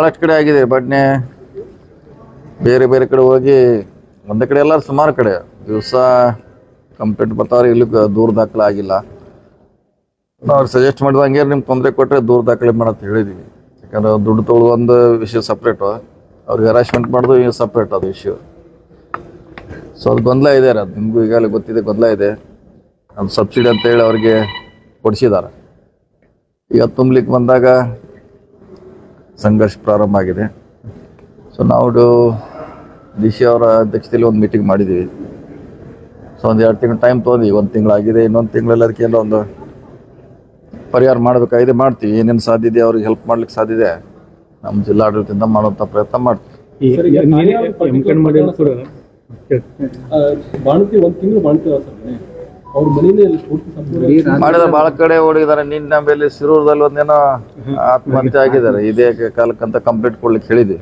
ಭಾಳಷ್ಟು ಕಡೆ ಆಗಿದೆ, ಬಟ್ನೆ ಬೇರೆ ಬೇರೆ ಕಡೆ ಹೋಗಿ, ಒಂದೇ ಕಡೆ ಎಲ್ಲ ಸುಮಾರು ಕಡೆ. ದಿವಸ ಕಂಪ್ಲೇಂಟ್ ಬರ್ತಾವ್ರೆ ಇಲ್ಲಿ ದೂರ ದಾಖಲೆ ಆಗಿಲ್ಲ. ನಾವು ಸಜೆಸ್ಟ್ ಮಾಡಿದ ಹಂಗೆ ನಿಮ್ಗೆ ತೊಂದರೆ ಕೊಟ್ಟರೆ ದೂರ ದಾಖಲೆ ಮಾಡಂತ ಹೇಳಿದ್ದೀವಿ ಯಾಕಂದ್ರೆ ದುಡ್ಡು ತೊಳೆದು ಒಂದು ವಿಷಯ ಸಪ್ರೇಟು ಅವ್ರಿಗೆ ಹರಾಸ್ಮೆಂಟ್ ಮಾಡೋದು ಈಗ ಸಪ್ರೇಟ್ ಅದು ಇಶ್ಯೂ ಸೊ ಅದು ಗೊಂದಲ ಇದೆ ಅದು ನಿಮಗೂ ಈಗಾಗಲೇ ಗೊತ್ತಿದೆ, ಗೊಂದಲ ಇದೆ. ಅದು ಸಬ್ಸಿಡಿ ಅಂತ ಹೇಳಿ ಅವ್ರಿಗೆ ಕೊಡಿಸಿದ್ದಾರೆ ಈಗ ತುಂಬಲಿಕ್ಕೆ ಬಂದಾಗ ಸಂಘರ್ಷ ಪ್ರಾರಂಭ ಆಗಿದೆ. ಸೊ ನಾವು ಡಿ ಸಿ ಅವರ ಅಧ್ಯಕ್ಷತೆಯಲ್ಲಿ ಒಂದು ಮೀಟಿಂಗ್ ಮಾಡಿದ್ದೀವಿ. ಸೊ ಒಂದು ಎರಡು ತಿಂಗಳು ಟೈಮ್ ತೊಗೊಂಡ್ವಿ. ಒಂದು ತಿಂಗಳಾಗಿದೆ ಇನ್ನೊಂದು ತಿಂಗಳಲ್ಲಿ ಅದಕ್ಕೆ ಏನೋ ಒಂದು ಪರಿಹಾರ ಮಾಡಬೇಕಾಗಿದೆ ಮಾಡ್ತೀವಿ. ಏನೇನು ಸಾಧ್ಯತೆ ಅವ್ರಿಗೆ ಹೆಲ್ಪ್ ಮಾಡ್ಲಿಕ್ಕೆ ಸಾಧ್ಯತೆ ನಮ್ಮ ಜಿಲ್ಲಾಡಳಿತದಿಂದ ಮಾಡುವಂಥ ಪ್ರಯತ್ನ ಮಾಡ್ತೀವಿ. ಕೂಡ ಬಾಣತಿ ಒಂದ್ ತಿಂಗಳು ಬಾಣ್ತಿ ಮಾಡಿದ ಭಾಳ ಕಡೆ ಓಡಿದಾರೆ. ನಿನ್ನ ಮೇಲೆ ಸಿರೂರದಲ್ಲಿ ಒಂದೇನೋ ಆತ್ಮಹತ್ಯೆ ಆಗಿದ್ದಾರೆ. ಇದೇ ಕಾಲಕ್ಕಂತ ಕಂಪ್ಲೀಟ್ ಕೊಡ್ಲಿಕ್ಕೆ ಹೇಳಿದ್ವಿ.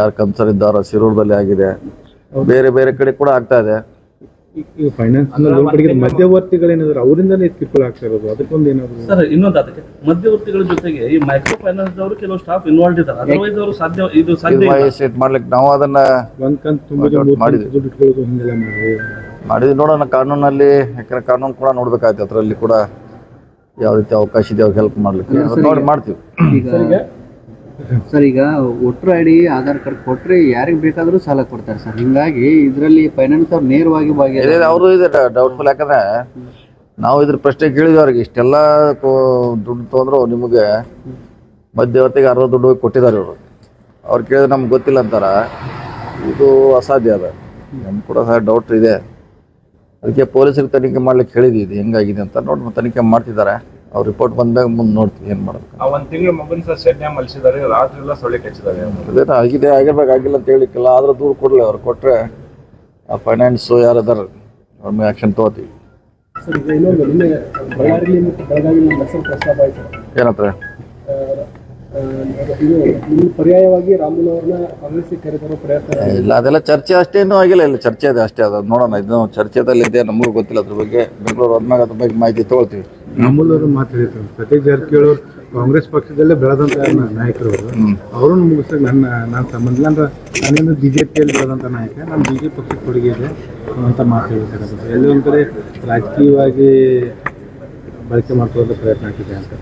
ಯಾರು ಕನ್ಸರ್ ಇದ್ದಾರೋ ಸಿರೂರದಲ್ಲಿ ಆಗಿದೆ. ಬೇರೆ ಬೇರೆ ಕಡೆ ಕೂಡ ಆಗ್ತಾ ಇದೆ. ಮಧ್ಯವರ್ತಿಗಳೇನಾದ್ರು ಅವರಿಂದನೇ ಕಿರುಕುಳ ಆಗ್ತಾ ಇರೋದು? ಅದಕ್ಕೊಂದು ಏನಾದ್ರು ಸರ್ ಇನ್ನೊಂದು ಅದಕ್ಕೆ. ಮಧ್ಯವರ್ತಿಗಳ ಜೊತೆಗೆ ಈ ಮೈಕ್ರೋ ಫೈನಾನ್ಸ್ ಅವರು ಕೆಲವು ಸ್ಟಾಫ್ ಇನ್ವಾಲ್ವ್ ಇದ್ದಾರೆ. ಅದರ್ವೈಸ್ ಅವರು ಸಾಧ್ಯ ಇದು ಸಾಧ್ಯ ಇಲ್ಲ. ಮಾಡ್ಲಿಕ್ಕೆ ನಾವು ಅದನ್ನ ಮಾಡಿದ್ವಿ. ಮಾಡಿದ್ವಿ ನೋಡೋಣ ಕಾನೂನಲ್ಲಿ ಯಾಕಂದ್ರೆ ಕಾನೂನು ಕೂಡ ನೋಡ್ಬೇಕಾಯ್ತು ಅದರಲ್ಲಿ ಕೂಡ ಯಾವ ರೀತಿ ಅವಕಾಶ ಇದೆ ಅವ್ರಿಗೆ ಹೆಲ್ಪ್ ಮಾಡ್ಲಿಕ್ಕೆ. ನೋಡಿ ಮಾಡ್ತೀವಿ. ಈಗ ಸರ್ ಈಗ voter I D Aadhaar card ಕೊಟ್ರೆ ಯಾರಿಗೆ ಬೇಕಾದರೂ ಸಾಲ ಕೊಡ್ತಾರೆ ಸರ್. ಹಿಂಗಾಗಿ ಇದರಲ್ಲಿ ಫೈನಾನ್ಸ್ ಅವ್ರು ನೇರವಾಗಿ ಇದೆ ಭಾಗಿಯಾಗಿದ್ದಾರೆ ಅವರು ಇದೆ ಡೌಟ್ಫುಲ್ ಯಾಕಂದ್ರೆ ನಾವು ಇದ್ರ ಪ್ರಶ್ನೆ ಕೇಳಿದ್ವಿ ಅವ್ರಿಗೆ ಇಷ್ಟೆಲ್ಲ ಕೋ- ದುಡ್ಡು ತೊಗೊಂಡ್ರು ನಿಮಗೆ ಮಧ್ಯವರ್ತಿಗೆ ಅರ್ಧ ದುಡ್ಡು ಹೋಗಿ ಕೊಟ್ಟಿದ್ದಾರೆ ಇವರು. ಅವ್ರು ಕೇಳಿದ್ರೆ ನಮ್ಗೆ ಗೊತ್ತಿಲ್ಲ ಅಂತಾರ. ಇದು ಅಸಾಧ್ಯ ಅದ. ನಮ್ಗೆ ಕೂಡ ಸಹ ಡೌಟ್ ಇದೆ. ಅದಕ್ಕೆ ಪೊಲೀಸರಿಗೆ ತನಿಖೆ ಮಾಡ್ಲಿಕ್ಕೆ ಹೇಳಿದ್ವಿ ಇದು ಹೆಂಗಾಗಿದೆ ಅಂತ. ನೋಡಿ ತನಿಖೆ ಮಾಡ್ತಿದ್ದಾರೆ. ಅವ್ರ ರಿಪೋರ್ಟ್ ಬಂದಾಗ ಮುಂದೆ ನೋಡ್ತೀವಿ ಏನು ಮಾಡೋದು ಆ ಒಂದ್ ತಿಂಗಳು ಮಗನ್ ಸರ್ ಮಲಿಸಿದ್ದಾರೆ ರಾತ್ರಿ ಎಲ್ಲ ಸೊಳ್ಳೆ ಕಚ್ಚಿದ್ದಾರೆ. ಅದೇನು ಆಗಿದೆ ಆಗಿರ್ಬೇಕು ಆಗಿಲ್ಲ ಅಂತ ಹೇಳಿಕ್ಕಿಲ್ಲ. ಆದ್ರೆ ದೂರ ಕೊಡಲಿ ಅವ್ರು ಕೊಟ್ಟರೆ ಆ ಫೈನಾನ್ಸು ಯಾರದಾರ ಅವ್ರ ಮೇಲೆ ಆ್ಯಕ್ಷನ್ ತೊಗೋತೀವಿ. ಸರ್ ಪರ್ಯಾಯವಾಗಿ ರಾಮುಲು ಅವ್ರನ್ನ ಕಾಂಗ್ರೆಸ್ಗೆ ಕರೆತರೋ ಪ್ರಯತ್ನ ಇಲ್ಲ ಅದೆಲ್ಲ ಚರ್ಚೆ ಅಷ್ಟೇನೂ ಆಗಿಲ್ಲ. ಇಲ್ಲ ಚರ್ಚೆ ಇದೆ ಅಷ್ಟೇ. ಅದು ನೋಡೋಣ. ಇದು ಚರ್ಚೆದಲ್ಲಿ ಇದೆ ನಮಗೂ ಗೊತ್ತಿಲ್ಲ. ಅದ್ರ ಬಗ್ಗೆ ಬೆಂಗಳೂರು ಹೋದ್ಮ್ಯಾಗ ಅದ್ರ ಬಗ್ಗೆ ಮಾಹಿತಿ ತಗೊಳ್ತೀವಿ. ರಾಮುಲು ಅವರು ಮಾತಾಡಿದ್ರು ಸತೀಶ್ ಜಾರಕಿಹೊಳಿ ಅವರು ಕಾಂಗ್ರೆಸ್ ಪಕ್ಷದಲ್ಲೇ ಬೆಳೆದಂತ ನಾಯಕರು ಅವರು ಅವ್ರನ್ನ ನನ್ನ ನಾನು ಸಂಬಂಧ. ಇಲ್ಲ ಅಂದ್ರೆ ನಾನೇನು ಬಿ ಜೆ ಪಿಯಲ್ಲಿ ಬೆಳೆದಂಥ ನಾಯಕ. ನಾನು ಬಿ ಜೆ ಪಕ್ಷಕ್ಕೆ ಕೊಡುಗೆ ಇದೆ ಅಂತ ಮಾತು ಹೇಳ್ತಾರೆ. ಎಲ್ಲಿ ಒಂದ್ ಕಡೆ ರಾಜಕೀಯವಾಗಿ ಬಳಕೆ ಮಾಡ್ಕೊಳ್ಳೋದು ಪ್ರಯತ್ನ ಆಗ್ತಿದೆ ಅಂತ.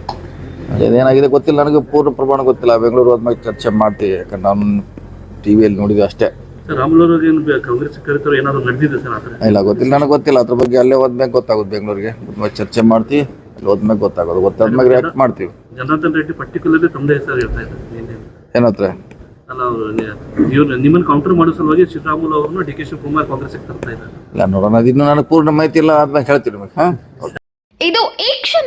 ಅದೇನಾಗಿದೆ ಗೊತ್ತಿಲ್ಲ ನನಗೆ ಪೂರ್ಣ ಪ್ರಮಾಣ ಗೊತ್ತಿಲ್ಲ. ಬೆಂಗಳೂರು ಹೋದ್ಮ್ಯಾಗ ಚರ್ಚೆ ಮಾಡ್ತೀವಿ ಯಾಕಂದ್ರೆ ನಾನು ಟಿ ವಿಯಲ್ಲಿ ನೋಡಿದ್ವಿ ಅಷ್ಟೇ ಕಾಂಗ್ರೆಸ್ ಇಲ್ಲ ಗೊತ್ತಿಲ್ಲ ನನಗೆ ಗೊತ್ತಿಲ್ಲ. ಅದ್ರ ಬಗ್ಗೆ ಅಲ್ಲೇ ಹೋದ್ಮೇಲೆ ಗೊತ್ತಾಗುತ್ತೆ ಬೆಂಗಳೂರಿಗೆ. ಚರ್ಚೆ ಮಾಡ್ತೀವಿ ಅಲ್ಲಿ ಹೋದ್ಮೇಲೆ ಗೊತ್ತಾಗೋದು. ಗೊತ್ತಾದ್ಮೇಲೆ ರಿಯಾಕ್ಟ್ ಮಾಡ್ತೀವಿ. ಜನಾರ್ದನ್ ರೆಡ್ಡಿ ಪರ್ಟಿಕ್ಯುಲರ್ಲಿ ತಮ್ಮದೇ ಹೆಸರು ಇರ್ತಾ ಇದೆ ಏನತ್ರ ನಿಮ್ಮನ್ನು ಕೌಂಟರ್ ಮಾಡೋ ಸಲುವಾಗಿ ಶ್ರೀರಾಮುಲು ಅವರನ್ನು ಡಿ ಕೆ ಶಿವಕುಮಾರ್ ಕಾಂಗ್ರೆಸ್ಗೆ ತರ್ತಾ ಇದ್ದಾರೆ. ಇಲ್ಲ ನೋಡೋಣ. ಅದಿನ್ನೂ ನನಗೆ ಪೂರ್ಣ ಮಾಹಿತಿ ಇಲ್ಲ ಆದ್ಮೇಲೆ ಹೇಳ್ತೀನಿ ನಿಮಗೆ ಹಾಂ?